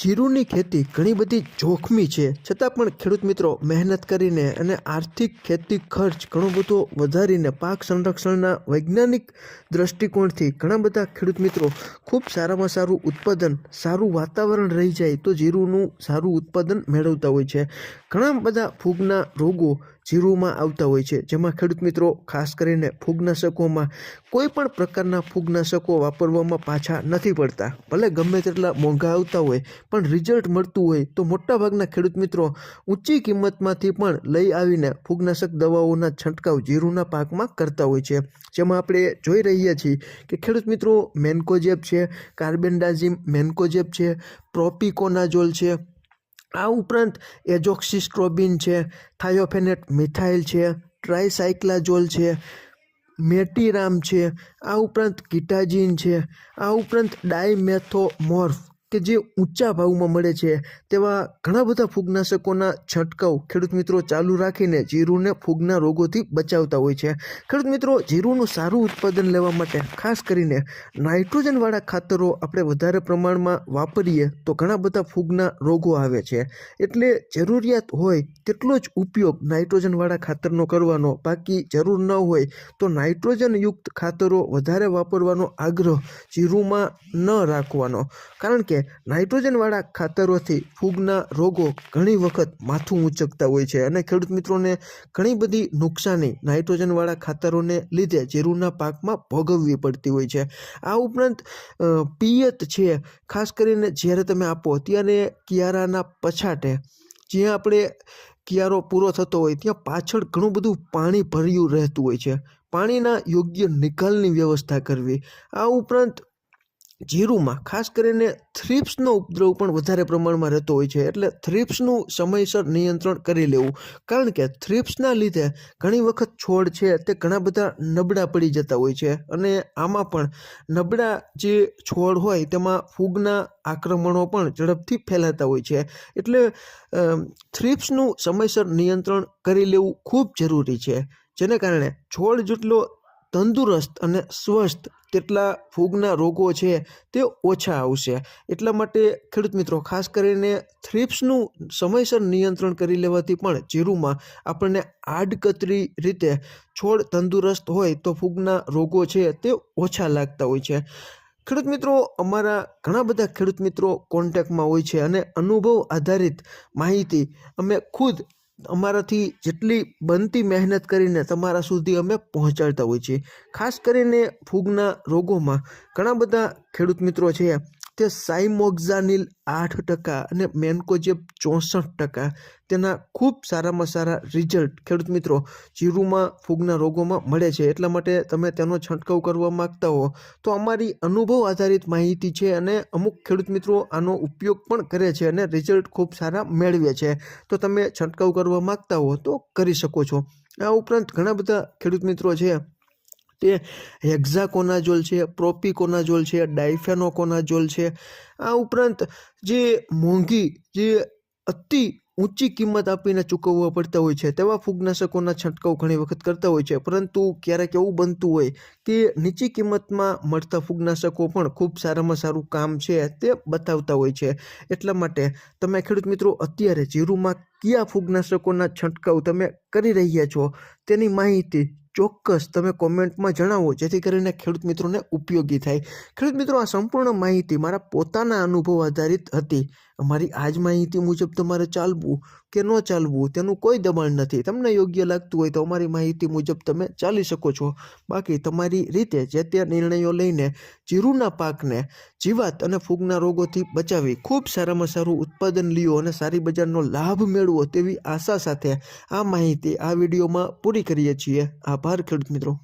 જીરુની ખેતી ઘણી બધી જોખમી છે. છતાં પણ ખેડૂત મિત્રો મહેનત કરીને અને આર્થિક ખેતી ખર્ચ ઘણો બધો વધારીને પાક સંરક્ષણના વૈજ્ઞાનિક દ્રષ્ટિકોણથી ઘણા બધા ખેડૂત મિત્રો ખૂબ સારામાં સારું ઉત્પાદન, સારું વાતાવરણ રહી જાય તો જીરુનું સારું ઉત્પાદન મેળવતા હોય છે. ઘણા બધા ફૂગના રોગો જીરુમાં આવતા હોય છે. જેમાં ખેડૂત મિત્રો, ખાસ કરીને ફૂગનાશકોમાં કોઈ પણ પ્રકારના ફૂગનાશકો વાપરવામાં પાછા નથી પડતા. ભલે ગમે તેટલા મોંઘા આવતા હોય, પણ રિઝલ્ટ મળતું હોય તો મોટાભાગના ખેડૂત મિત્રો ઊંચી કિંમતમાંથી પણ લઈ આવીને ફૂગનાશક દવાઓના છંટકાવ જીરુના પાકમાં કરતા હોય છે. જેમાં આપણે જોઈ રહ્યા છીએ કે ખેડૂત મિત્રો, મેન્કોજેબ છે, કાર્બેન્ડાઝિમ મેન્કોજેબ છે, પ્રોપિકોનાઝોલ છે આ ઉપરાંત એજોક્સિસ્ટ્રોબિન છે, થાયોફેનેટ મિથાઇલ છે ટ્રાયસાઇક્લાજોલ છે, મેટીરામ છે, આ ઉપરાંત કિટાજીન છે, આ ઉપરાંત ડાયમેથોમોર્ફ કે જે ઊંચા ભાવમાં મળે છે, તેવા ઘણા બધા ફૂગનાશકોના છંટકાવ ખેડૂત મિત્રો ચાલુ રાખીને જીરુને ફૂગના રોગોથી બચાવતા હોય છે. ખેડૂત મિત્રો, જીરુનું સારું ઉત્પાદન લેવા માટે ખાસ કરીને નાઇટ્રોજનવાળા ખાતરો આપણે વધારે પ્રમાણમાં વાપરીએ તો ઘણા બધા ફૂગના રોગો આવે છે. એટલે જરૂરિયાત હોય તેટલો જ ઉપયોગ નાઇટ્રોજનવાળા ખાતરનો કરવાનો. બાકી જરૂર ન હોય તો નાઇટ્રોજનયુક્ત ખાતરો વધારે વાપરવાનો આગ્રહ જીરુમાં ન રાખવાનો. કારણ કે નાઇટ્રોજનવાળા ખાતરોથી ફૂગના રોગો ઘણી વખત માથું ઊંચકતા હોય છે અને ખેડૂત મિત્રોને ઘણી બધી નુકસાની નાઇટ્રોજનવાળા ખાતરોને લીધે જીરુના પાકમાં ભોગવવી પડતી હોય છે. આ ઉપરાંત પિયત છે. ખાસ કરીને જ્યારે તમે આપો ત્યારે કિયારાના પછાટે, જ્યાં આપણે કિયારો પૂરો થતો હોય ત્યાં પાછળ ઘણું બધું પાણી ભર્યું રહેતું હોય છે. પાણીના યોગ્ય નિકાલની વ્યવસ્થા કરવી. આ ઉપરાંત જીરુમાં, ખાસ કરીને થ્રિપ્સનો ઉપદ્રવ પણ વધારે પ્રમાણમાં રહેતો હોય છે, એટલે થ્રિપ્સનું સમયસર નિયંત્રણ કરી લેવું. કારણ કે થ્રિપ્સના લીધે ઘણી વખત છોડ છે તે ઘણા બધા નબળા પડી જતા હોય છે અને આમાં પણ નબળા જે છોડ હોય તેમાં ફૂગના આક્રમણો પણ ઝડપથી ફેલાતા હોય છે. એટલે થ્રિપ્સનું સમયસર નિયંત્રણ કરી લેવું ખૂબ જરૂરી છે, જેને કારણે છોડ જેટલો તંદુરસ્ત અને સ્વસ્થ તેટલા ફૂગના રોગો છે તે ઓછા આવશે. એટલા માટે ખેડૂત મિત્રો, ખાસ કરીને થ્રિપ્સનું સમયસર નિયંત્રણ કરી લેવાથી પણ જીરુમાં આપણને આડકતરી રીતે છોડ તંદુરસ્ત હોય તો ફૂગના રોગો છે તે ઓછા લાગતા હોય છે. ખેડૂત મિત્રો, અમારા ઘણા બધા ખેડૂત મિત્રો કોન્ટેક્ટમાં હોય છે અને અનુભવ આધારિત માહિતી અમે ખુદ અમારાથી જેટલી બનતી મહેનત કરીને તમારા સુધી અમે પહોંચાડતા હોઈએ છીએ. ખાસ કરીને ફૂગના રોગોમાં ઘણા બધા ખેડૂત મિત્રો છે. તે સાઇમોક્ઝાનિલ આઠ ટકા અને મેન્કોજેબ ચોસઠ ટકા તેના ખૂબ સારામાં સારા રિઝલ્ટ, ખેડૂત મિત્રો, જીરુમાં ફૂગના રોગોમાં મળે છે. એટલા માટે તમે તેનો છંટકાવ કરવા માગતા હો તો અમારી અનુભવ આધારિત માહિતી છે અને અમુક ખેડૂત મિત્રો આનો ઉપયોગ પણ કરે છે અને રિઝલ્ટ ખૂબ સારા મેળવે છે. તો તમે છંટકાવ કરવા માગતા હો તો કરી શકો છો. આ ઉપરાંત ઘણા બધા ખેડૂત મિત્રો છે તે હેક્ઝાકોનાઝોલ છે, પ્રોપિકોનાઝોલ છે, ડાયફેનોકોનાઝોલ છે. આ ઉપરાંત જે મોંઘી, જે અતિ ઊંચી કિંમત આપીને ચૂકવવા પડતા હોય છે, તેવા ફૂગનાશકોના છંટકાવ ઘણી વખત કરતા હોય છે. પરંતુ ક્યારેક એવું બનતું હોય કે નીચી કિંમતમાં મળતા ફૂગનાશકો પણ ખૂબ સારામાં સારું કામ છે તે બતાવતા હોય છે. એટલા માટે તમે ખેડૂત મિત્રો, અત્યારે જીરુમાં કયા ફૂગનાશકોના છંટકાવ તમે કરી રહ્યા છો તેની માહિતી ચોક્કસ તમે કોમેન્ટમાં જણાવો, જેથી કરીને ખેડૂત મિત્રોને ઉપયોગી થાય. ખેડૂત મિત્રો, આ સંપૂર્ણ માહિતી મારા પોતાના અનુભવ આધારિત હતી. અમારી આ જ માહિતી મુજબ તમારે ચાલવું કે ન ચાલવું તેનું કોઈ દબાણ નથી. તમને યોગ્ય લાગતું હોય તો અમારી માહિતી મુજબ તમે ચાલી શકો છો. બાકી તમારી રીતે જે તે નિર્ણયો લઈને જીરુના પાકને જીવાત અને ફૂગના રોગોથી બચાવી ખૂબ સારામાં સારું ઉત્પાદન લ્યો અને સારી બજારનો લાભ મેળવો તેવી આશા સાથે આ માહિતી આ વિડીયોમાં પૂરી કરીએ છીએ. આભાર ખેડૂત મિત્રો.